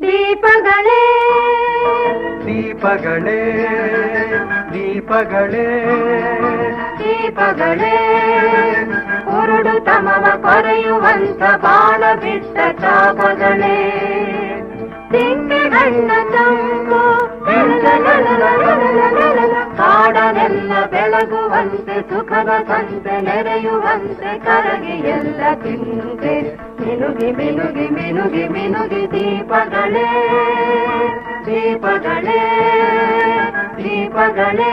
ದೀಪಗಳೇ ದೀಪಗಳೇ ದೀಪಗಳೇ ದೀಪಗಳೇ ಕುರುಡು ತಮವ ಕೊರೆಯುವಂತ ಬಾಳ ಬಿಟ್ಟ ಚಾಪಗಳೇ ತಿಂಗಣ್ಣ ತಮ್ಮ ಕಾಡನೆಲ್ಲ ಬೆಳಗುವಂತೆ ಸುಖದ ಸಂತೆ, ನೆರೆಯುವಂತೆ, ಕರಗಿ ಎಲ್ಲ ಚಿಂತೆ ಮಿನುಗಿ ಮಿನುಗಿ ಮಿನುಗಿ ಮಿನುಗಿ ದೀಪಗಳೇ ದೀಪಗಳೇ ದೀಪಗಳೇ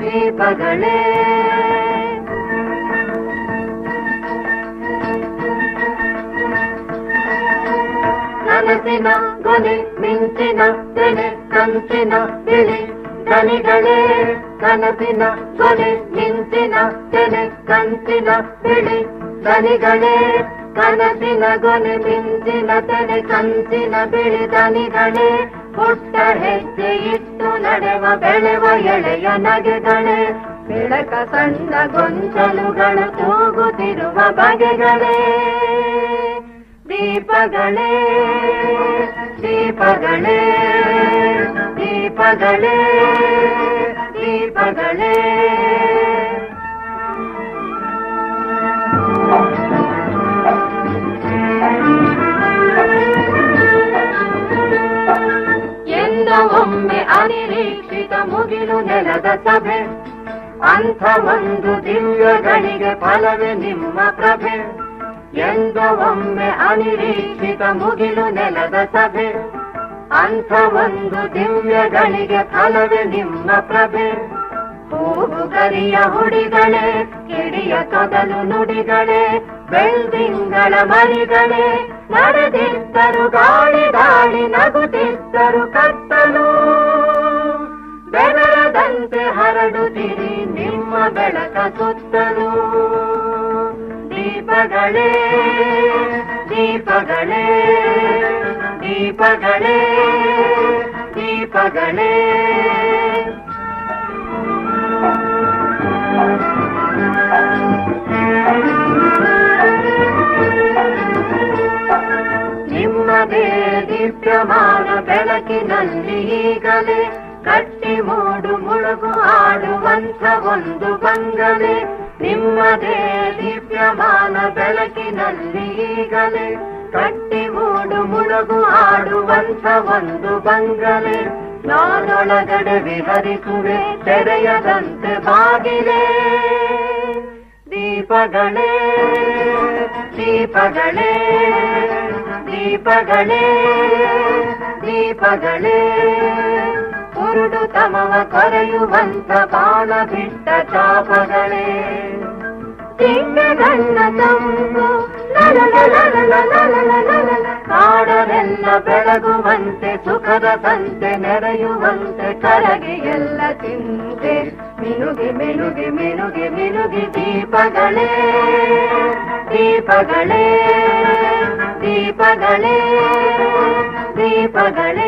ದೀಪಗಳೇ. ಕನಸಿನ ಗೊನೆ ಮಿಂಚಿನ ತೆನೆ ಕಂಚಿನ ಬಿಳಿ ದನಿಗಳೇ ಕನಸಿನ ಕೊನೆ ನಿಂತಿನ ತೆನೆ, ಕಂತಿನ ಬಿಳಿ. ದನಿಗಳೇ ಕನಸಿನ ಗೊನೆ ಮಿಂಚಿನ ತೆನೆ ಕಂಚಿನ ಬಿಳಿ. ದನಿಗಳೇ ಪುಟ್ಟ ಹೆಜ್ಜೆ ಇಟ್ಟು ನಡೆವ, ಬೆಳೆವ ಎಳೆಯ ನಗೆಗಳೇ ಬೆಳಕ ಸಣ್ಣ ಗೊಂಚಲುಗಳು ತೂಗುತ್ತಿರುವ ಬಗೆಗಳೇ ದೀಪಗಳೇ ದೀಪಗಳೇ ದೀಪಗಳೇ ದೀಪಗಳೇ. ಎಂದ ಒಮ್ಮೆ ಅನಿರೀಕ್ಷಿತ ಮುಗಿಲು ನೆಲದ ಸಭೆ. ಅಂಥ ಒಂದು ದಿವ್ಯಗಳಿಗೆ ಫಲವೇ ನಿಮ್ಮ ಪ್ರಭೆ. ಎಂದ ಒಮ್ಮೆ ಅನಿರೀಕ್ಷಿತ ಮುಗಿಲು ನೆಲದ ಸಭೆ. ಅಂಥ ಒಂದು ದಿವ್ಯಗಳಿಗೆ ಫಲವೇ ನಿಮ್ಮ ಪ್ರಭೆ. ಹೂವು ಕರಿಯ ಹುಡಿಗಳೇ, ಕಿಡಿಯ ತೊದಲು ನುಡಿಗಳೇ, ಬೆಳ್ದಿಂಗಳ ಮರಿಗಳೇ. ನಡೆದಿದ್ದರು ಗಾಳಿ ಗಾಳಿ, ನಗುತ್ತಿದ್ದರು ಕತ್ತಲು. ಬೆಳದಂತೆ ಹರಡುತ್ತಿರಿ ನಿಮ್ಮ ಬೆಳಕ ಸುತ್ತಲು. ದೀಪಗಳೇ ದೀಪಗಳೇ. ದೀಪಗಳೇ ದೀಪಗಳೇ. ನಿಮ್ಮದೇ ದಿವ್ಯಮಾನ ಬೆಳಕಿನಲ್ಲಿ ಈಗಲೇ ಕಟ್ಟಿ ಮೂಡು ಮುಳುಗು ಆಡುವಂಥ ಒಂದು ಬಂಗಲೆ. ನಿಮ್ಮದೇ ದಿವ್ಯಮಾನ ಬೆಳಕಿನಲ್ಲಿ ಈಗಲೇ ಕಟ್ಟಿ ಮೂಡು ಮುಳುಗು ಆಡುವಂಥ ಒಂದು ಬಂಗಲೆ. ನಾನೊಳಗಡೆ ವಿಹರಿಸುವೆ ತೆರೆಯದಂತೆ ಬಾಗಿಲೆ. ದೀಪಗಳೇ ದೀಪಗಳೇ ದೀಪಗಳೇ ದೀಪಗಳೇ. ಕುರುಡು ತಮವ ಕೊರೆಯುವಂತ ಬಾಣ ಬಿಟ್ಟ ಚಾಪಗಳೇ ತಿಂಗಣ್ಣ ಕಾಡರೆಲ್ಲ ಬೆಳಗುವಂತೆ, ಸುಖದ ಸಂತೆ ನೆರೆಯುವಂತೆ, ಕರಗಿ ಎಲ್ಲ ಚಿಂತೆ ಮಿನುಗಿ ಮಿನುಗಿ ಮಿನುಗಿ ಮಿನುಗಿ ದೀಪಗಳೇ ದೀಪಗಳೇ ದೀಪಗಳೇ ದೀಪಗಳೇ.